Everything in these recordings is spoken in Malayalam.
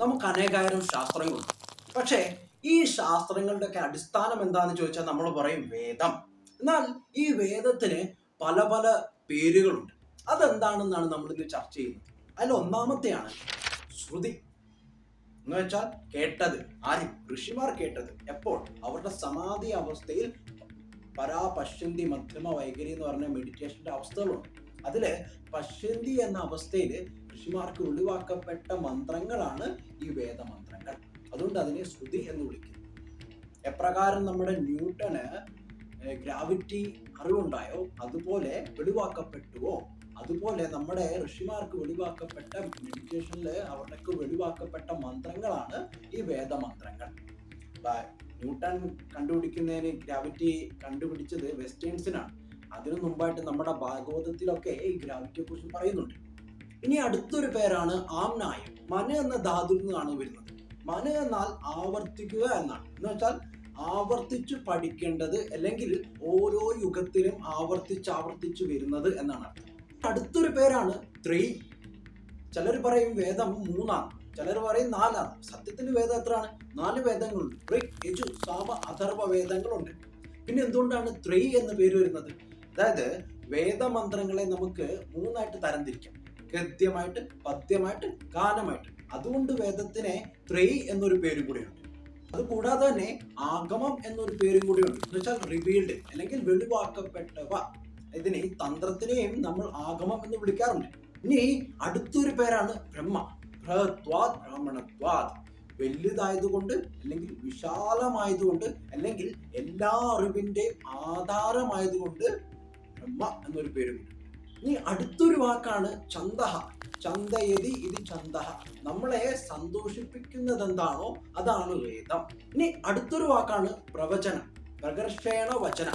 നമുക്ക് അനേകായിരം ശാസ്ത്രങ്ങളുണ്ട് പക്ഷേ ഈ ശാസ്ത്രങ്ങളുടെയൊക്കെ അടിസ്ഥാനം എന്താണെന്ന് ചോദിച്ചാൽ നമ്മൾ പറയും വേദം. എന്നാൽ ഈ വേദത്തിന് പല പല പേരുകളുണ്ട്. അതെന്താണെന്നാണ് നമ്മളിത് ചർച്ച ചെയ്യുന്നത്? അതിൽ ഒന്നാമത്തെയാണ് ശ്രുതി. എന്ന് വെച്ചാൽ കേട്ടത്. ആരും ഋഷിമാർ കേട്ടത്. എപ്പോൾ? അവരുടെ സമാധി അവസ്ഥയിൽ പരാ പശ്യന്തി മധ്യമ വൈകരി എന്ന് പറഞ്ഞ മെഡിറ്റേഷന്റെ അവസ്ഥകളുണ്ട്. അതിൽ പശ്യന്തി എന്ന അവസ്ഥയിൽ ഋഷിമാർക്ക് ഒഴിവാക്കപ്പെട്ട മന്ത്രങ്ങളാണ് ഈ വേദമന്ത്രങ്ങൾ. അതുകൊണ്ട് അതിനെ ശ്രുതി എന്ന് വിളിക്കുന്നു. എപ്രകാരം നമ്മുടെ ന്യൂട്ടന് ഗ്രാവിറ്റി അറിവുണ്ടായോ? അതുപോലെ വെളിവാക്കപ്പെട്ടുവോ? അതുപോലെ നമ്മുടെ ഋഷിമാർക്ക് വെളിവാക്കപ്പെട്ട മെഡിറ്റേഷനിൽ അവർക്ക് വെളിവാക്കപ്പെട്ട മന്ത്രങ്ങളാണ് ഈ വേദമന്ത്രങ്ങൾ. ന്യൂട്ടൺ കണ്ടുപിടിക്കുന്നതിന് ഗ്രാവിറ്റി കണ്ടുപിടിച്ചത് വെസ്റ്റേൺസിനാണ്. അതിനു മുമ്പായിട്ട് നമ്മുടെ ഭാഗവതത്തിലൊക്കെ ഈ ഗ്രാവിറ്റിയെ കുറിച്ച് പറയുന്നുണ്ട്. ഇനി അടുത്തൊരു പേരാണ് ആംനായം മന എന്ന ധാതുവിൽ നിന്നാണ് വരുന്നത്. മന എന്നാൽ ആവർത്തിക്കുക എന്നാണ്. എന്ന് വെച്ചാൽ ആവർത്തിച്ചു പഠിക്കേണ്ടത് അല്ലെങ്കിൽ ഓരോ യുഗത്തിലും ആവർത്തിച്ച് ആവർത്തിച്ച് വരുന്നത് എന്നാണ് അടുത്തൊരു പേരാണ് ത്രീ. ചിലർ പറയും വേദം മൂന്നാണ്. ചിലർ പറയും നാലാണ്. സത്യത്തിൽ വേദം എത്രയാണ്? നാല് വേദങ്ങളുണ്ട്. യജു സാമ അഥർവ വേദങ്ങളുണ്ട്. പിന്നെ എന്തുകൊണ്ടാണ് ത്രീ എന്ന പേര് വരുന്നത്? അതായത് വേദമന്ത്രങ്ങളെ നമുക്ക് മൂന്നായിട്ട് തരംതിരിക്കാം. ഗദ്യമായിട്ട് പദ്യമായിട്ട് ഗാനമായിട്ട്. അതുകൊണ്ട് വേദത്തിനെ ത്രൈ എന്നൊരു പേരും കൂടിയുണ്ട്. അത് കൂടാതെ തന്നെ ആഗമം എന്നൊരു പേരും കൂടിയുണ്ട്. എന്ന് വെച്ചാൽ റിവീൽഡ് അല്ലെങ്കിൽ വെളിവാക്കപ്പെട്ടവ. ഇതിനെ തന്ത്രത്തിനെയും നമ്മൾ ആഗമം എന്ന് വിളിക്കാറുണ്ട്. ഇനി അടുത്തൊരു പേരാണ് ബ്രഹ്മ. ബൃഹത്വാദ് ബ്രാഹ്മണത്വാദ്. വലുതായതുകൊണ്ട് അല്ലെങ്കിൽ വിശാലമായതുകൊണ്ട് അല്ലെങ്കിൽ എല്ലാ അറിവിന്റെയും ആധാരമായതുകൊണ്ട് ബ്രഹ്മ എന്നൊരു പേരുണ്ട് ഇനി അടുത്തൊരു വാക്കാണ് ചന്തഹ. ചന്തയതി ഇത് ചന്തഹ. നമ്മളെ സന്തോഷിപ്പിക്കുന്നത് എന്താണോ അതാണ് വേദം. ഇനി അടുത്തൊരു വാക്കാണ് പ്രവചനം. പ്രകർഷേണ വചന.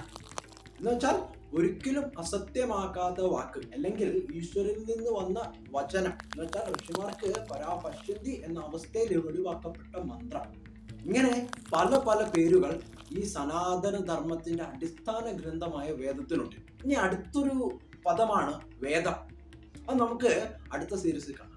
എന്ന് വെച്ചാൽ ഒരിക്കലും അസത്യമാക്കാത്ത വാക്ക്. അല്ലെങ്കിൽ ഈശ്വരനിൽ നിന്ന് വന്ന വചനം. എന്ന് വെച്ചാൽ ഋഷിമാർക്ക് പരാപശ്യന്തി എന്ന അവസ്ഥയിൽ ഒഴിവാക്കപ്പെട്ട മന്ത്രം. ഇങ്ങനെ പല പല പേരുകൾ ഈ സനാതന ധർമ്മത്തിന്റെ അടിസ്ഥാന ഗ്രന്ഥമായ വേദത്തിനുണ്ട്. ഇനി അടുത്തൊരു പദമാണ് വേദം. അത് നമുക്ക് അടുത്ത സീരീസിൽ കാണാം.